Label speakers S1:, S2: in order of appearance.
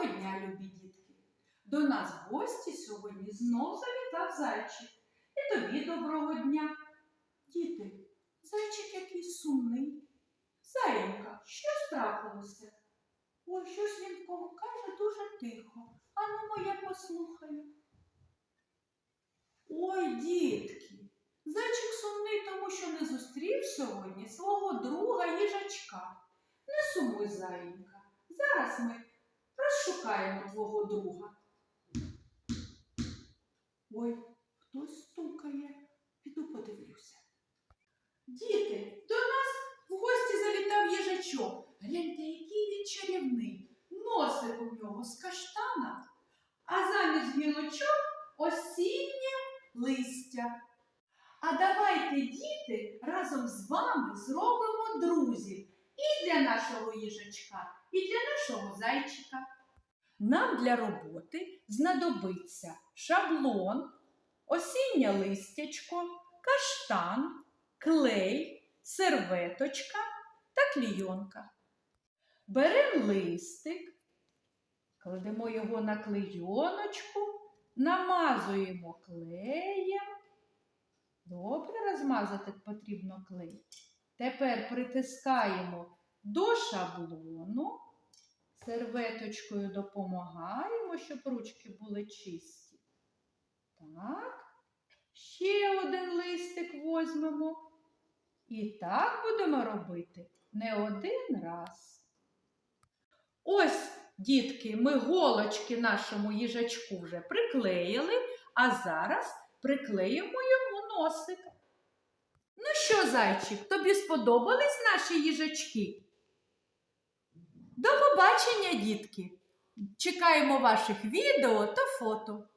S1: Доброго дня, любі дітки! До нас в гості сьогодні знов завітав зайчик. І тобі доброго дня. Діти, зайчик якийсь сумний. Заєнька, що трапилося? Ой, щось він каже дуже тихо. Ану, моя послухаю. Ой, дітки, зайчик сумний, тому що не зустрів сьогодні свого друга їжачка. Не сумуй, заєнька. Зараз ми розшукаємо твого друга. Ой, хтось стукає. Піду подивлюся. Діти, до нас в гості завітав їжачок. Гляньте, який він чарівний. Носик у нього з каштана, а замість гілочок осіннє листя. А давайте, діти, разом з вами зробимо друзів і для нашого їжачка, і для нашого зайчика. Нам для роботи знадобиться шаблон, осіннє листячко, каштан, клей, серветочка та клійонка. Беремо листик, кладемо його на клейоночку, намазуємо клеєм. Добре розмазати потрібно клей. Тепер притискаємо до шаблону, серветочкою допомагаємо, щоб ручки були чисті. Так, ще один листик возьмемо. І так будемо робити не один раз. Ось, дітки, ми голочки нашому їжачку вже приклеїли, а зараз приклеїмо йому носик. Ну що, зайчик, тобі сподобались наші їжачки? До побачення, дітки! Чекаємо ваших відео та фото.